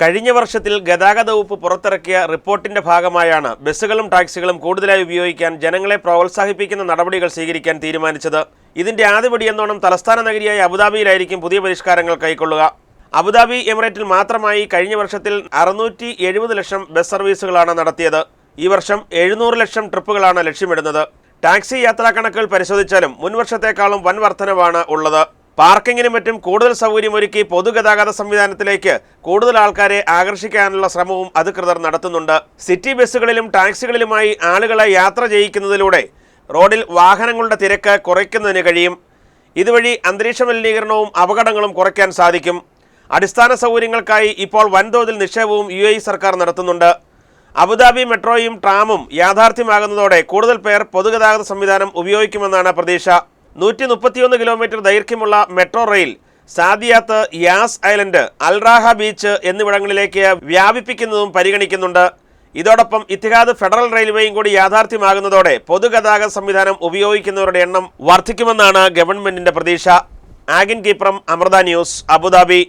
കഴിഞ്ഞ വർഷത്തിൽ ഗതാഗത വകുപ്പ് പുറത്തിറക്കിയ റിപ്പോർട്ടിന്റെ ഭാഗമായാണ് ബസ്സുകളും ടാക്സികളും കൂടുതലായി ഉപയോഗിക്കാൻ ജനങ്ങളെ പ്രോത്സാഹിപ്പിക്കുന്ന നടപടികൾ സ്വീകരിക്കാൻ തീരുമാനിച്ചത്. ഇതിന്റെ ആദ്യപടിയെന്നോണം തലസ്ഥാന നഗരിയായ അബുദാബിയിലായിരിക്കും പുതിയ പരിഷ്കാരങ്ങൾ കൈക്കൊള്ളുക. അബുദാബി എമിറേറ്റിൽ മാത്രമായി കഴിഞ്ഞ വർഷത്തിൽ അറുന്നൂറ്റി എഴുപത് ലക്ഷം ബസ് സർവീസുകളാണ് നടത്തിയത്. ഈ വർഷം എഴുന്നൂറ് ലക്ഷം ട്രിപ്പുകളാണ് ലക്ഷ്യമിടുന്നത്. ടാക്സി യാത്രാ കണക്കുകൾ പരിശോധിച്ചാലും മുൻവർഷത്തെക്കാളും വൻ വർധനവാണ് ഉള്ളത്. പാർക്കിങ്ങിനും മറ്റും കൂടുതൽ സൗകര്യമൊരുക്കി പൊതുഗതാഗത സംവിധാനത്തിലേക്ക് കൂടുതൽ ആൾക്കാരെ ആകർഷിക്കാനുള്ള ശ്രമവും അധികൃതർ നടത്തുന്നുണ്ട്. സിറ്റി ബസ്സുകളിലും ടാക്സികളിലുമായി ആളുകളെ യാത്ര ചെയ്യിക്കുന്നതിലൂടെ റോഡിൽ വാഹനങ്ങളുടെ തിരക്ക് കുറയ്ക്കുന്നതിന് കഴിയും. ഇതുവഴി അന്തരീക്ഷ മലിനീകരണവും അപകടങ്ങളും കുറയ്ക്കാൻ സാധിക്കും. അടിസ്ഥാന സൗകര്യങ്ങൾക്കായി ഇപ്പോൾ വൻതോതിൽ നിക്ഷേപവും യു സർക്കാർ നടത്തുന്നുണ്ട്. അബുദാബി മെട്രോയും ട്രാമും യാഥാർത്ഥ്യമാകുന്നതോടെ കൂടുതൽ പേർ പൊതുഗതാഗത സംവിധാനം ഉപയോഗിക്കുമെന്നാണ് പ്രതീക്ഷ. നൂറ്റി മുപ്പത്തിയൊന്ന് കിലോമീറ്റർ ദൈർഘ്യമുള്ള metro rail Saadiyat Yas island Al Raha beach എന്നിവിടങ്ങളിലേക്ക് വ്യാപിപ്പിക്കുന്നതും പരിഗണിക്കുന്നുണ്ട്. ഇതോടൊപ്പം ഇത്തിഹാദ് ഫെഡറൽ റെയിൽവേയും കൂടി യാഥാർത്ഥ്യമാകുന്നതോടെ പൊതുഗതാഗത സംവിധാനം ഉപയോഗിക്കുന്നവരുടെ എണ്ണം വർദ്ധിക്കുമെന്നാണ് ഗവൺമെന്റിന്റെ പ്രതീക്ഷ. ആഗിൻ കീപ്രം അമൃത ന്യൂസ് അബുദാബി.